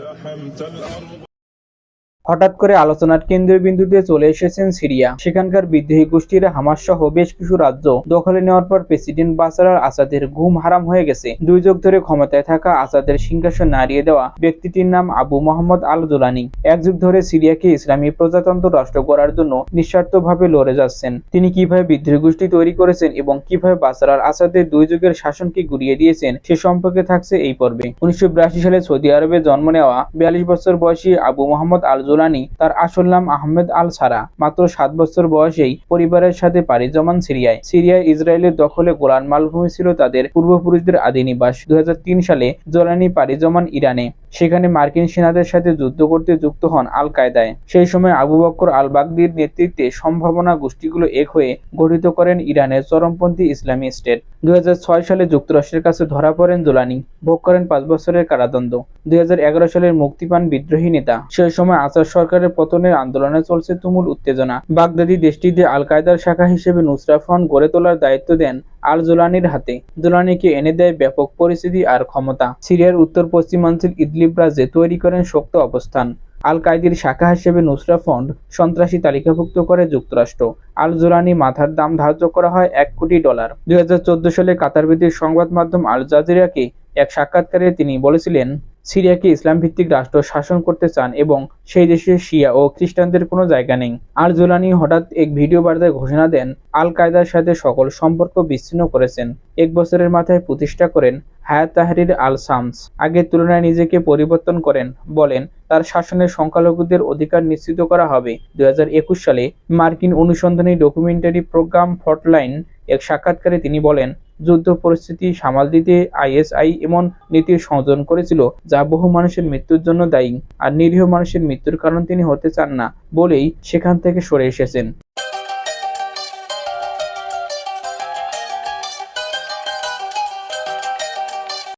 اقتحمت الأرض হঠাৎ করে আলোচনার কেন্দ্রীয় বিন্দুতে চলে এসেছেন সিরিয়া। সেখানকার বিদ্রোহী গোষ্ঠীর হামাস সহ বেশ কিছু রাজ্য দখলে নেওয়ার পর প্রেসিডেন্ট বাসার আসাদের ঘুম হারাম হয়ে গেছে। দুই যুগ ধরে ক্ষমতায় থাকা আসাদের সিংহাসন নাড়িয়ে দেওয়া ব্যক্তিটির নাম আবু মোহাম্মদ আল জোলানি এক যুগ ধরে সিরিয়াকে ইসলামী প্রজাতন্ত্র রাষ্ট্র করার জন্য নিঃস্বার্থভাবে লড়ে যাচ্ছেন। তিনি কীভাবে বিদ্রোহী গোষ্ঠী তৈরি করেছেন এবং কীভাবে বাসার আসাদের দুই যুগের শাসনকে গুড়িয়ে দিয়েছেন সে সম্পর্কে থাকছে এই পর্বে। উনিশশো বিরাশি সালে সৌদি আরবে জন্ম নেওয়া বিয়াল্লিশ বছর বয়সী আবু মোহাম্মদ আল জোলানি তার আসল নাম আহমেদ আল সারা মাত্র সাত বছর বয়সেই পরিবারের সাথে পাড়ি জমান সিরিয়ায়। সিরিয়ায় ইসরায়েলের দখলে গোলান মালভূমি ছিল তাদের পূর্বপুরুষদের আদি নিবাস দু সালে জোলানি পাড়ি জমান ইরানে। সেখানে মার্কিন সেনাদের সাথে যুদ্ধ করতে যুক্ত হন আল কায়দায় সেই সময় আবু বক্কর আল বাগদির নেতৃত্বে সম্ভাবনা গোষ্ঠীগুলো এক হয়ে গঠিত করেন ইরানের চরমপন্থী ইসলামী স্টেট। দুই হাজার ছয় সালে যুক্তরাষ্ট্রের কাছে ধরা পড়েন জোলানি ভোগ করেন পাঁচ বছরের কারাদণ্ড। দুই হাজার এগারো সালের মুক্তি পান বিদ্রোহী নেতা। সেই সময় আসাদ সরকারের পতনের আন্দোলনে চলছে তুমুল উত্তেজনা। বাগদাদি দেশটিতে আল কায়দার শাখা হিসেবে নুসরা ফ্রন্ট গড়ে তোলার দায়িত্ব দেন আল জোলানির হাতে। জোলানিকে এনে দেয় ব্যাপক পরিস্থিতি আর ক্ষমতা। সিরিয়ার উত্তর পশ্চিমাঞ্চল ইদলিব রাজ্যে তৈরি করেন শক্ত অবস্থান। আল কায়দির শাখা হিসেবে নুসরা ফন্ড সন্ত্রাসী তালিকাভুক্ত করে যুক্তরাষ্ট্র। আল জোলানি মাথার দাম ধার্য করা হয় এক কোটি ডলার। দুই হাজার চোদ্দ সালে কাতারভিত্তিক সংবাদ মাধ্যম আল জাজিরাকে এক সাক্ষাৎকারে তিনি বলেছিলেন সিরিয়াকে ইসলাম ভিত্তিক রাষ্ট্র শাসন করতে চান এবং সেই দেশে শিয়া ও খ্রিস্টানদের কোনো জায়গা নেই। আল জোলানি হঠাৎ এক ভিডিও বার্তায় ঘোষণা দেন আল কায়দার সাথে সকল সম্পর্ক বিচ্ছিন্ন করেছেন। এক বছরের মাথায় প্রতিষ্ঠা করেন হায়াত তাহরির আল সামস আগের তুলনায় নিজেকে পরিবর্তন করেন, বলেন, তার শাসনে সংখ্যালঘুদের অধিকার নিশ্চিত করা হবে। দুই হাজার একুশ সালে মার্কিন অনুসন্ধানী ডকুমেন্টারি প্রোগ্রাম ফটলাইন এক সাক্ষাৎকারে তিনি বলেন যুদ্ধ পরিস্থিতি, সামাল দিতে আইএসআই এমন নীতির সংযোজন করেছিল যা বহু মানুষের মৃত্যুর জন্য দায়ী। আর নিরীহ মানুষের মৃত্যুর কারণ তিনি হতে চান না বলেই সেখান থেকে সরে এসেছেন।